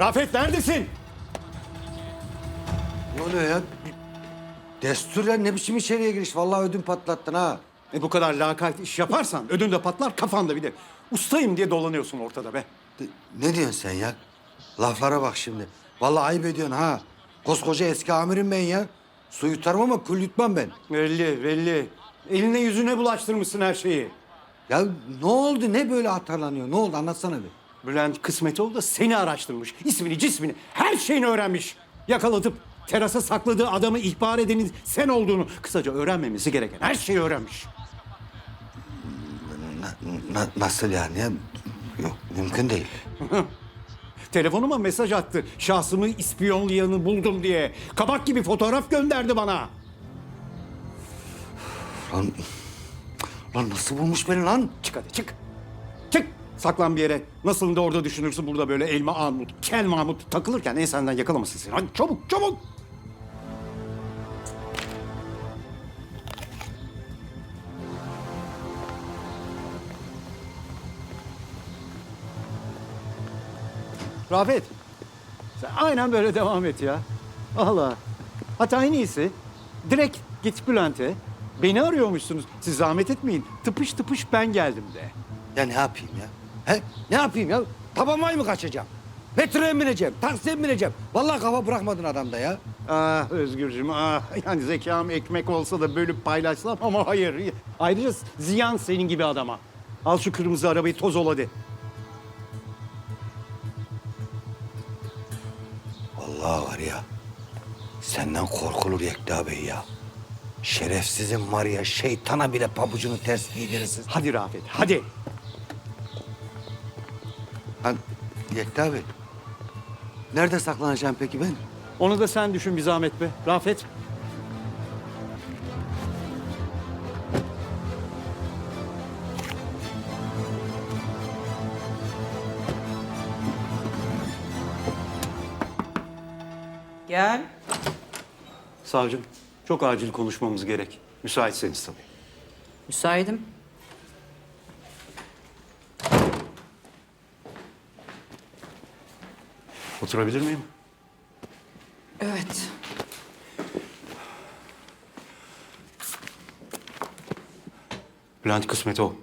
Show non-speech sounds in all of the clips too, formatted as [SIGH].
Rafet neredesin? Ne oluyor ya? Destur ya ne biçim içeriye giriş? Vallahi ödüm patlattın ha. E bu kadar lakayt iş yaparsan ödün de patlar kafanda bir de. Ustayım diye dolanıyorsun ortada be. De- Ne diyorsun sen ya? Laflara bak şimdi. Vallahi ayıp ediyorsun ha. Koskoca eski amirim ben ya. Su yutarım ama kul yutmam ben. Belli belli. Eline yüzüne bulaştırmışsın her şeyi. Ya ne oldu? Ne böyle atarlanıyor? Ne oldu? Anlatsana bir. Bülent Kısmetoğlu da seni araştırmış. İsmini, cismini, her şeyini öğrenmiş. Yakalatıp terasa sakladığı adamı ihbar edenin sen olduğunu kısaca öğrenmemesi gereken her şeyi öğrenmiş. Na- nasıl yani ya? Yok mümkün değil. [LAUGHS] Telefonuma mesaj attı. Şahsımı ispiyonlayanı buldum diye. Kabak gibi fotoğraf gönderdi bana. Lan, lan nasıl bulmuş beni lan? Çık hadi çık. Saklan bir yere. Nasıl da orada düşünürsün burada böyle elma armut, kel mahmut takılırken ensenden yakalamasın seni. Hadi çabuk çabuk. Rafet. Sen aynen böyle devam et ya. Allah. Hatta en iyisi direkt git Bülent'e. Beni arıyormuşsunuz. Siz zahmet etmeyin. Tıpış tıpış ben geldim de. Ya ne yapayım ya? He? Ne yapayım ya? Babamay mı kaçacağım? Metroya mı bineceğim? Taksiye mi bineceğim? Vallahi kafa bırakmadın adamda ya. Ah Özgürcüğüm ah. Yani zekam ekmek olsa da bölüp paylaşsam ama hayır. Ayrıca ziyan senin gibi adama. Al şu kırmızı arabayı toz ol hadi. Vallahi var ya. Senden korkulur Yekta Bey ya. Şerefsizin var ya şeytana bile pabucunu ters giydirirsin. Hadi Rafet hadi. Lan Yekta Bey. Nerede saklanacağım peki ben? Onu da sen düşün bir zahmet be. Rafet. Gel. Savcım çok acil konuşmamız gerek. Müsaitseniz tabii. Müsaitim. Oturabilir miyim? Evet. Bülent Kısmetoğlu.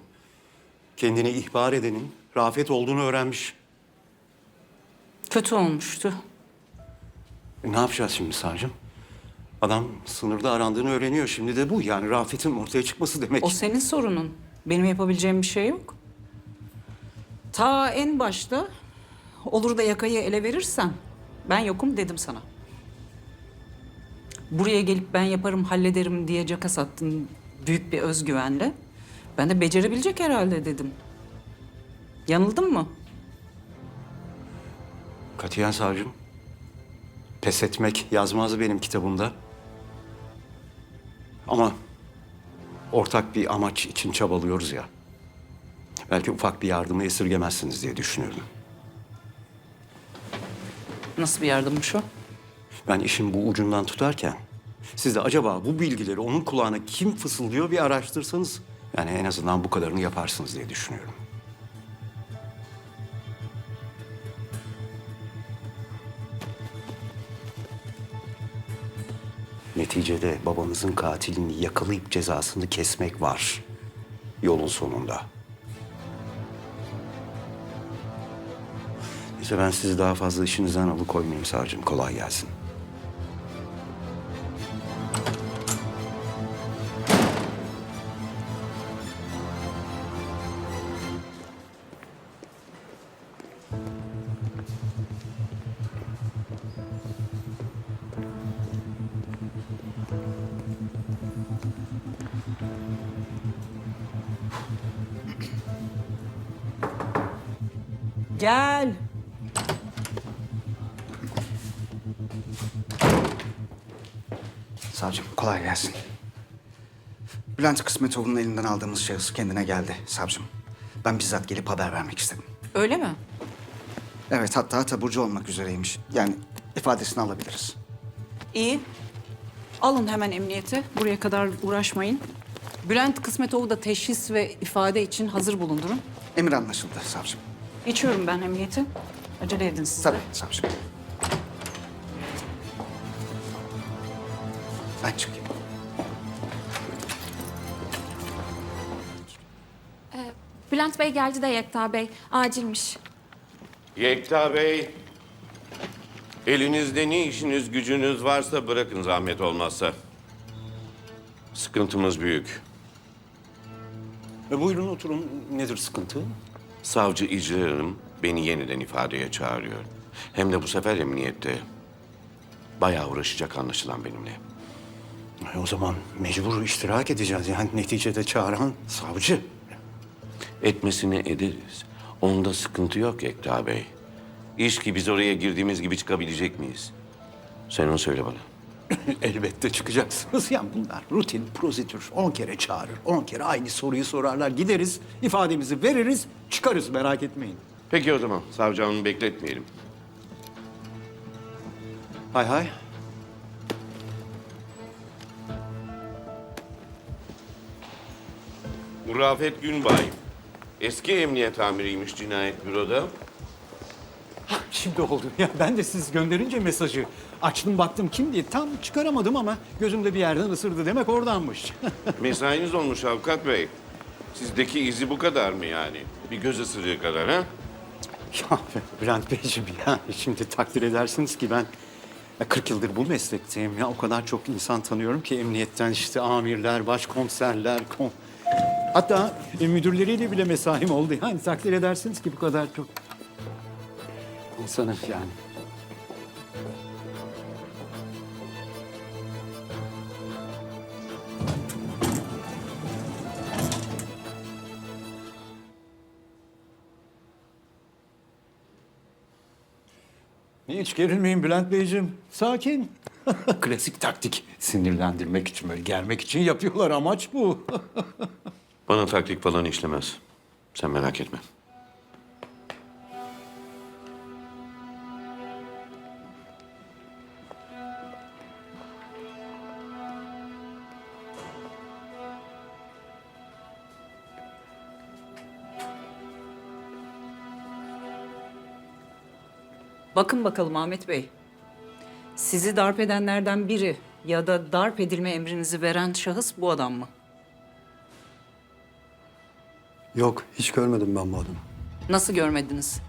Kendini ihbar edenin Rafet olduğunu öğrenmiş. Kötü olmuştu. E, ne yapacağız şimdi savcım? Adam sınırda arandığını öğreniyor. Şimdi de bu. Yani Rafet'in ortaya çıkması demek. O senin sorunun. Benim yapabileceğim bir şey yok. Ta en başta olur da yakayı ele verirsen ben yokum dedim sana. Buraya gelip ben yaparım hallederim diye caka sattın büyük bir özgüvenle. Ben de becerebilecek herhalde dedim. Yanıldım mı? Katiyen savcım. Pes etmek yazmaz benim kitabımda. Ama ortak bir amaç için çabalıyoruz ya. Belki ufak bir yardımı esirgemezsiniz diye düşünüyorum. Nasıl bir yardımmış o? Ben işin bu ucundan tutarken siz de acaba bu bilgileri onun kulağına kim fısıldıyor bir araştırsanız yani en azından bu kadarını yaparsınız diye düşünüyorum. Neticede babanızın katilini yakalayıp cezasını kesmek var yolun sonunda. Neyse ben sizi daha fazla işinizden alıkoymayayım savcım. Kolay gelsin. Bülent Kısmetoğlu'nun elinden aldığımız şahıs kendine geldi savcım. Ben bizzat gelip haber vermek istedim. Öyle mi? Evet hatta taburcu olmak üzereymiş. Yani ifadesini alabiliriz. İyi. Alın hemen emniyete. Buraya kadar uğraşmayın. Bülent Kısmetoğlu da teşhis ve ifade için hazır bulundurun. Emir anlaşıldı savcım. Geçiyorum ben emniyete. Acele edin siz. de. Tabii savcım. Ben çıkayım. Bülent Bey geldi de Yekta Bey. Acilmiş. Yekta Bey, elinizde ne işiniz gücünüz varsa bırakın zahmet olmazsa. Sıkıntımız büyük. E, buyurun oturun. Nedir sıkıntı? Savcı İcra Hanım beni yeniden ifadeye çağırıyor. Hem de bu sefer emniyette. Bayağı uğraşacak anlaşılan benimle. E, o zaman mecbur iştirak edeceğiz. Yani neticede çağıran savcı. Etmesini ederiz. Onda sıkıntı yok Yekta Bey. İş ki biz oraya girdiğimiz gibi çıkabilecek miyiz? Sen onu söyle bana. [LAUGHS] Elbette çıkacaksınız. Yani bunlar rutin, prosedür. On kere çağırır, on kere aynı soruyu sorarlar. Gideriz, ifademizi veririz, çıkarız merak etmeyin. Peki o zaman savcı hanımı bekletmeyelim. Hay hay. Rafet Günbay. Eski emniyet amiriymiş cinayet büroda. Şimdi oldu. Ya ben de siz gönderince mesajı açtım baktım kim diye tam çıkaramadım ama gözümde bir yerden ısırdı. Demek oradanmış. [LAUGHS] Mesainiz olmuş avukat bey. Sizdeki izi bu kadar mı yani? Bir göz ısırığı kadar ha? ya Bülent Beyciğim ya şimdi takdir edersiniz ki ben ya 40 yıldır bu meslekteyim ya. O kadar çok insan tanıyorum ki emniyetten işte amirler, başkomiserler, kom... Hatta e, müdürleriyle bile mesaim oldu. Yani takdir edersiniz ki bu kadar çok insanı yani. Hiç gerilmeyin Bülent Beyciğim. Sakin. Klasik taktik. Sinirlendirmek için, böyle germek için yapıyorlar. Amaç bu. [LAUGHS] Bana taktik falan işlemez. Sen merak etme. Bakın bakalım Ahmet Bey. Sizi darp edenlerden biri ya da darp edilme emrinizi veren şahıs bu adam mı? Yok, hiç görmedim ben bu adamı. Nasıl görmediniz?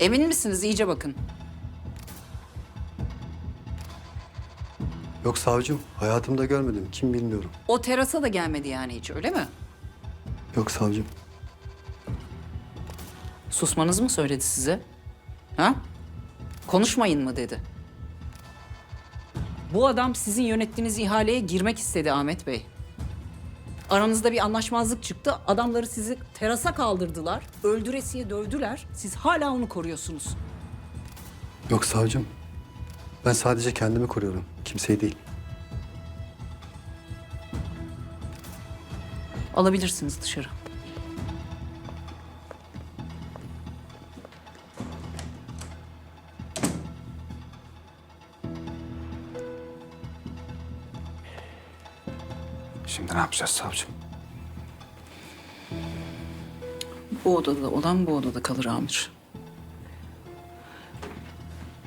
Emin misiniz? İyice bakın. Yok savcım, hayatımda görmedim. Kim bilmiyorum. O terasa da gelmedi yani hiç öyle mi? Yok savcım. Susmanız mı söyledi size? Ha? Konuşmayın mı dedi. Bu adam sizin yönettiğiniz ihaleye girmek istedi Ahmet Bey. Aranızda bir anlaşmazlık çıktı. Adamları sizi terasa kaldırdılar. Öldüresiye dövdüler. Siz hala onu koruyorsunuz. Yok savcım. Ben sadece kendimi koruyorum. Kimseyi değil. Alabilirsiniz dışarı. Şimdi ne yapacağız savcım? Bu odada olan bu odada kalır amir.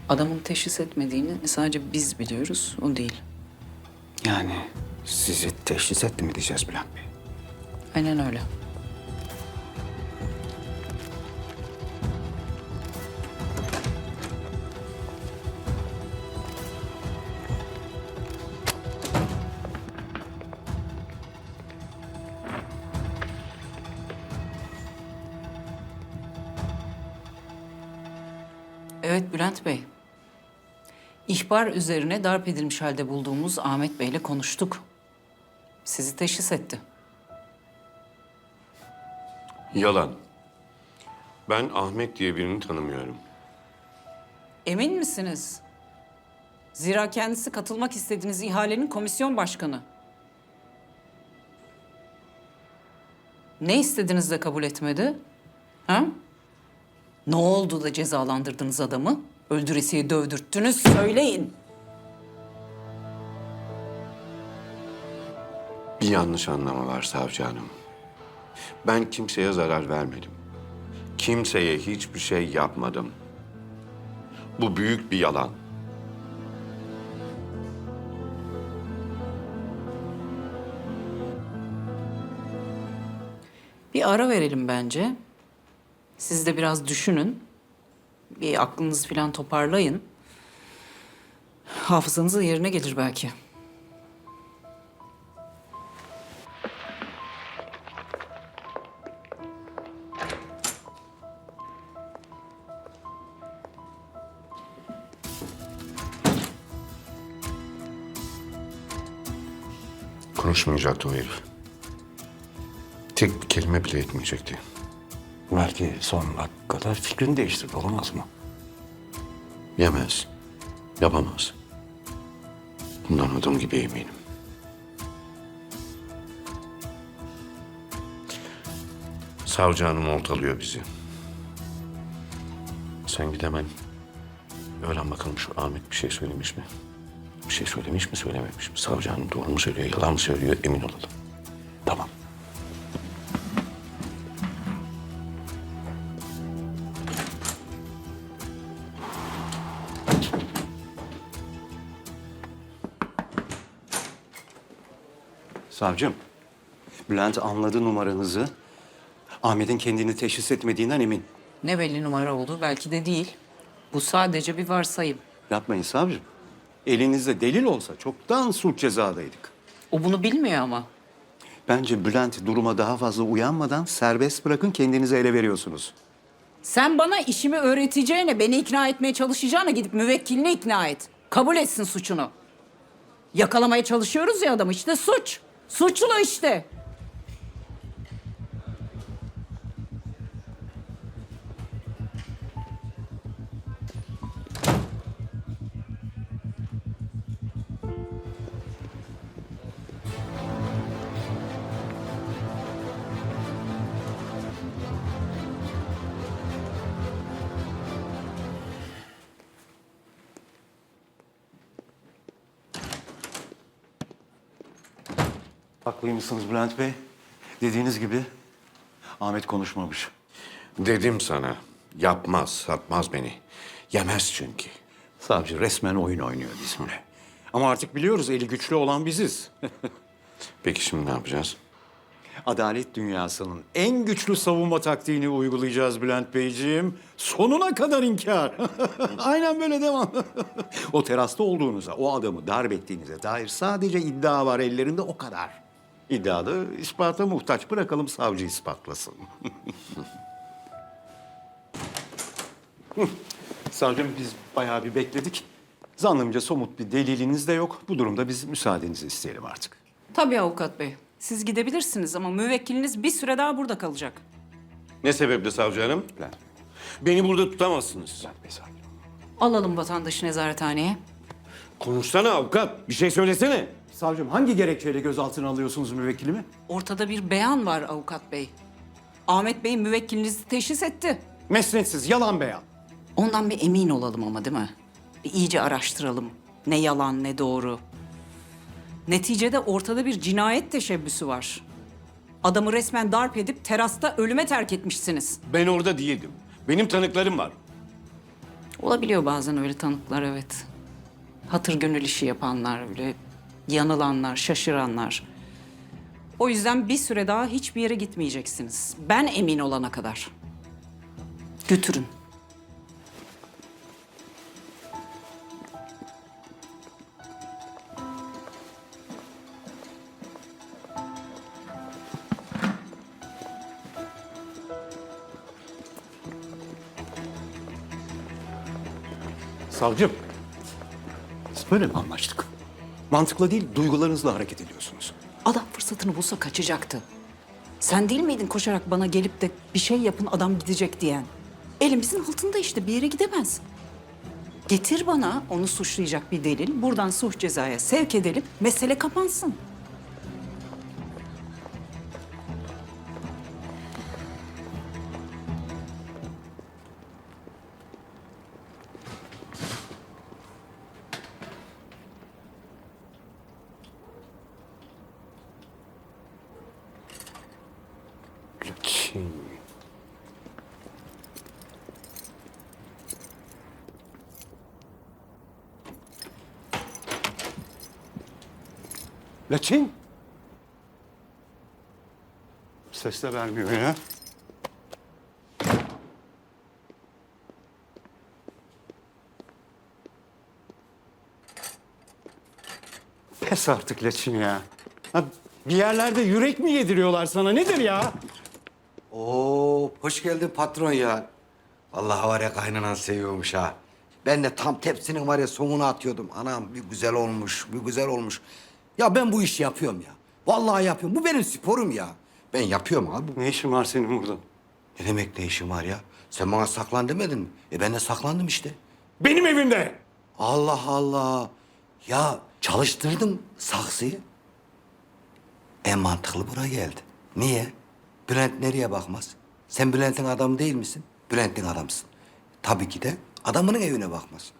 Adamın teşhis etmediğini sadece biz biliyoruz, o değil. Yani sizi teşhis etti mi diyeceğiz Bülent Bey? Aynen öyle. İhbar üzerine darp edilmiş halde bulduğumuz Ahmet Bey'le konuştuk. Sizi teşhis etti. Yalan. Ben Ahmet diye birini tanımıyorum. Emin misiniz? Zira kendisi katılmak istediğiniz ihalenin komisyon başkanı. Ne istediniz de kabul etmedi? Ha? Ne oldu da cezalandırdınız adamı? Öldüresiye dövdürttünüz, söyleyin. Bir yanlış anlama var savcı hanım. Ben kimseye zarar vermedim. Kimseye hiçbir şey yapmadım. Bu büyük bir yalan. Bir ara verelim bence. Siz de biraz düşünün. Bir aklınızı falan toparlayın. Hafızanız da yerine gelir belki. Konuşmayacaktı o herif. Tek bir kelime bile etmeyecekti. Belki son dakikada fikrini değiştirdi olamaz mı? Yemez. Yapamaz. Bundan adım gibi eminim. Savcı hanım ortalıyor bizi. Sen git hemen öğren bakalım şu Ahmet bir şey söylemiş mi? Bir şey söylemiş mi söylememiş mi? Savcı hanım doğru mu söylüyor yalan mı söylüyor emin olalım. Savcım, Bülent anladı numaranızı. Ahmet'in kendini teşhis etmediğinden emin. Ne belli numara oldu belki de değil. Bu sadece bir varsayım. Yapmayın savcım. Elinizde delil olsa çoktan suç cezadaydık. O bunu bilmiyor ama. Bence Bülent duruma daha fazla uyanmadan serbest bırakın kendinizi ele veriyorsunuz. Sen bana işimi öğreteceğine, beni ikna etmeye çalışacağına gidip müvekkilini ikna et. Kabul etsin suçunu. Yakalamaya çalışıyoruz ya adamı işte suç. Suçlu işte. Haklıymışsınız Bülent Bey. Dediğiniz gibi Ahmet konuşmamış. Dedim sana yapmaz satmaz beni. Yemez çünkü. Savcı resmen oyun oynuyor bizimle. Ama artık biliyoruz eli güçlü olan biziz. [LAUGHS] Peki şimdi ne yapacağız? Adalet dünyasının en güçlü savunma taktiğini uygulayacağız Bülent Beyciğim. Sonuna kadar inkar. [LAUGHS] Aynen böyle devam. [LAUGHS] o terasta olduğunuza, o adamı darp ettiğinize dair sadece iddia var ellerinde o kadar. İddia da ispata muhtaç. Bırakalım savcı ispatlasın. [LAUGHS] Savcım biz bayağı bir bekledik. Zannımca somut bir deliliniz de yok. Bu durumda biz müsaadenizi isteyelim artık. Tabii avukat bey. Siz gidebilirsiniz ama müvekkiliniz bir süre daha burada kalacak. Ne sebeple savcı hanım? Bülent Beni burada tutamazsınız. Bey savcım. Alalım vatandaşı nezarethaneye. Konuşsana avukat. Bir şey söylesene. Savcım hangi gerekçeyle gözaltına alıyorsunuz müvekkilimi? Ortada bir beyan var avukat bey. Ahmet Bey müvekkilinizi teşhis etti. Mesnetsiz, yalan beyan. Ondan bir emin olalım ama değil mi? Bir iyice araştıralım. Ne yalan ne doğru. Neticede ortada bir cinayet teşebbüsü var. Adamı resmen darp edip terasta ölüme terk etmişsiniz. Ben orada değildim. Benim tanıklarım var. Olabiliyor bazen öyle tanıklar evet. Hatır gönül işi yapanlar öyle yanılanlar, şaşıranlar. O yüzden bir süre daha hiçbir yere gitmeyeceksiniz. Ben emin olana kadar. Götürün. Savcım, biz böyle mi anlaştık? Mantıkla değil, duygularınızla hareket ediyorsunuz. Adam fırsatını bulsa kaçacaktı. Sen değil miydin koşarak bana gelip de bir şey yapın adam gidecek diyen? Elimizin altında işte bir yere gidemez. Getir bana onu suçlayacak bir delil. Buradan suç cezaya sevk edelim. Mesele kapansın. De vermiyor ya. Pes artık Laçin ya. Ha, bir yerlerde yürek mi yediriyorlar sana? Nedir ya? Oo, hoş geldin patron ya. Vallahi var ya kaynanan seviyormuş ha. Ben de tam tepsinin var ya sonunu atıyordum. Anam bir güzel olmuş, bir güzel olmuş. Ya ben bu işi yapıyorum ya. Vallahi yapıyorum. Bu benim sporum ya. Ben yapıyorum abi. Ne işin var senin burada? Ne demek ne işin var ya? Sen bana saklan demedin mi? E ben de saklandım işte. Benim evimde. Allah Allah. Ya çalıştırdım saksıyı. En mantıklı buraya geldi. Niye? Bülent nereye bakmaz? Sen Bülent'in adamı değil misin? Bülent'in adamsın. Tabii ki de adamının evine bakmaz.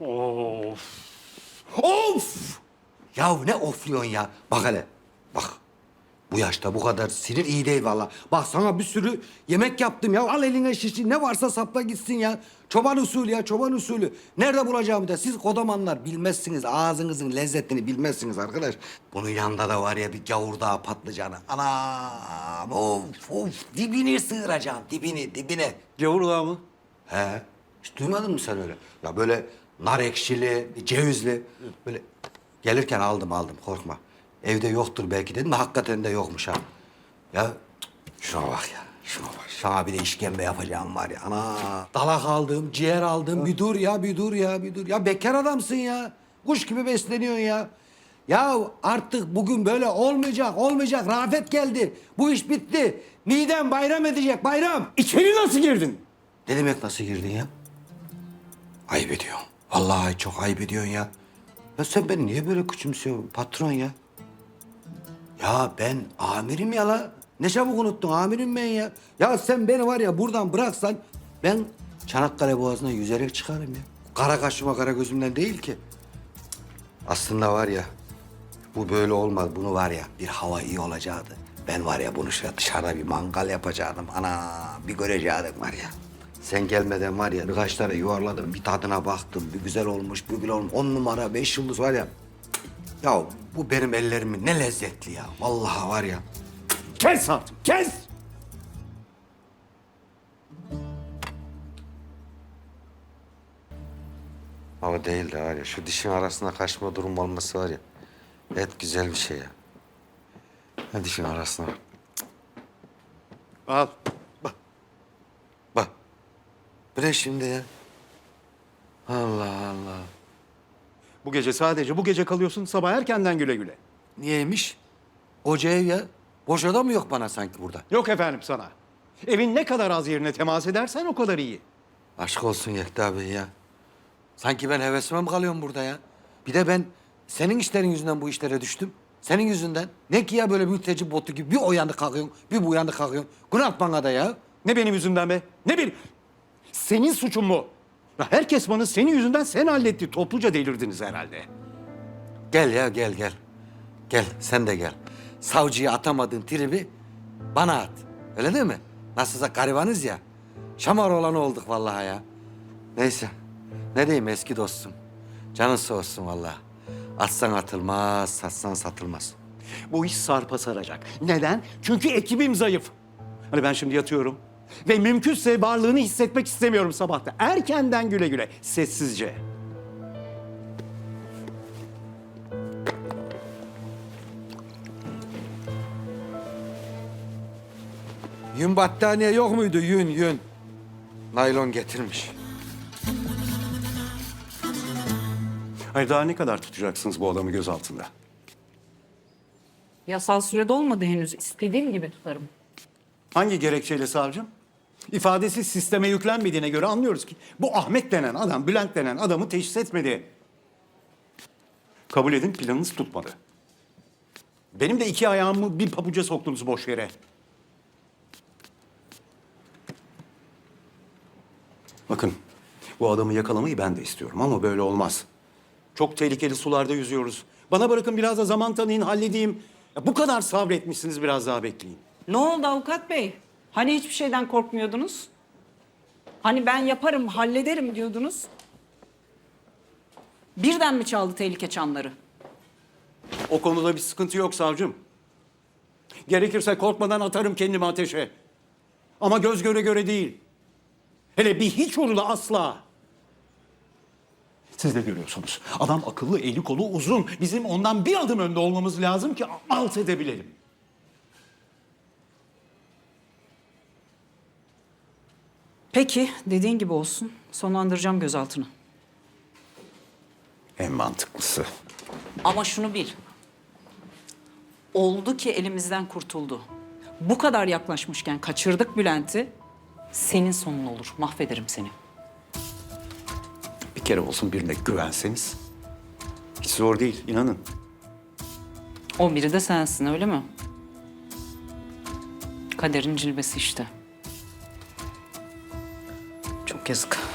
Of. Of! Ya ne ofluyorsun ya? Bak hele. Bak. Bu yaşta bu kadar sinir iyi değil vallahi. Bak sana bir sürü yemek yaptım ya. Al eline şişi. Ne varsa sapla gitsin ya. Çoban usulü ya çoban usulü. Nerede bulacağımı da siz kodamanlar bilmezsiniz. Ağzınızın lezzetini bilmezsiniz arkadaş. Bunun yanında da var ya bir gavurdağ patlıcanı. Anam of of dibini sığıracağım dibini dibine. Gavurluğa mı? He. Hiç duymadın mı sen öyle? Ya böyle nar ekşili, cevizli. Böyle gelirken aldım aldım korkma. Evde yoktur belki dedim de hakikaten de yokmuş ha. Ya şuna bak ya. Şuna bak. Sana bir de işkembe yapacağım var ya. Ana. Dalak aldım, ciğer aldım. Bir dur ya, bir dur ya, bir dur. Ya bekar adamsın ya. Kuş gibi besleniyorsun ya. Ya artık bugün böyle olmayacak, olmayacak. Rafet geldi. Bu iş bitti. Midem bayram edecek, bayram. İçeri nasıl girdin? Ne demek nasıl girdin ya? Ayıp ediyorsun. Vallahi çok ayıp ediyorsun ya. Ya sen beni niye böyle küçümsüyorsun patron ya? Ya ben amirim ya la. Ne çabuk unuttun amirim ben ya. Ya sen beni var ya buradan bıraksan ben Çanakkale Boğazı'na yüzerek çıkarım ya. Kara kaşıma kara gözümden değil ki. Aslında var ya bu böyle olmaz. Bunu var ya bir hava iyi olacaktı. Ben var ya bunu şöyle dışarıda bir mangal yapacaktım. Ana bir görecektim var ya. Sen gelmeden var ya birkaç tane yuvarladım. Bir tadına baktım. Bir güzel olmuş, bir güzel olmuş. On numara, beş yıldız var ya. Ya bu benim ellerimin ne lezzetli ya. Vallahi var ya. Kes artık, kes! Ama değil de var ya şu dişin arasına kaçma durum olması var ya. Et güzel bir şey ya. Ha dişin arasına. Al. Bak. Bu ne şimdi ya? Allah Allah. Bu gece sadece bu gece kalıyorsun. Sabah erkenden güle güle. Niyeymiş? Koca ev ya. Boş oda mı yok bana sanki burada? Yok efendim sana. Evin ne kadar az yerine temas edersen o kadar iyi. Aşk olsun Yekta Bey ya. Sanki ben hevesime mi kalıyorum burada ya? Bir de ben senin işlerin yüzünden bu işlere düştüm. Senin yüzünden. Ne ki ya böyle mülteci botu gibi bir o yandı kalkıyorsun, bir bu yandı kalkıyorsun. Günah bana da ya. Ne benim yüzümden be? Ne benim? Senin suçun mu? Ya herkes bana senin yüzünden sen halletti. Topluca delirdiniz herhalde. Gel ya gel gel. Gel sen de gel. Savcıya atamadığın tribi bana at. Öyle değil mi? Nasılsa garibanız ya. Şamar olan olduk vallahi ya. Neyse. Ne diyeyim eski dostum. Canın sağ olsun vallahi. Atsan atılmaz, satsan satılmaz. Bu iş sarpa saracak. Neden? Çünkü ekibim zayıf. Hani ben şimdi yatıyorum. Ve mümkünse varlığını hissetmek istemiyorum sabahta. Erkenden güle güle, sessizce. Yün battaniye yok muydu? Yün, yün. Naylon getirmiş. Hayır daha ne kadar tutacaksınız bu adamı gözaltında? Yasal sürede olmadı henüz. İstediğim gibi tutarım. Hangi gerekçeyle savcım? İfadesi sisteme yüklenmediğine göre anlıyoruz ki bu Ahmet denen adam, Bülent denen adamı teşhis etmedi. Kabul edin planınız tutmadı. Benim de iki ayağımı bir pabuca soktunuz boş yere. Bakın bu adamı yakalamayı ben de istiyorum ama böyle olmaz. Çok tehlikeli sularda yüzüyoruz. Bana bırakın biraz da zaman tanıyın halledeyim. Ya bu kadar sabretmişsiniz biraz daha bekleyin. Ne oldu avukat bey? Hani hiçbir şeyden korkmuyordunuz? Hani ben yaparım, hallederim diyordunuz? Birden mi çaldı tehlike çanları? O konuda bir sıkıntı yok savcım. Gerekirse korkmadan atarım kendimi ateşe. Ama göz göre göre değil. Hele bir hiç uğruna asla. Siz de görüyorsunuz. Adam akıllı, eli kolu uzun. Bizim ondan bir adım önde olmamız lazım ki alt edebilelim. Peki dediğin gibi olsun. Sonlandıracağım gözaltını. En mantıklısı. Ama şunu bil. Oldu ki elimizden kurtuldu. Bu kadar yaklaşmışken kaçırdık Bülent'i. Senin sonun olur. Mahvederim seni. Bir kere olsun birine güvenseniz. Hiç zor değil, inanın. O biri de sensin öyle mi? Kaderin cilvesi işte. Çok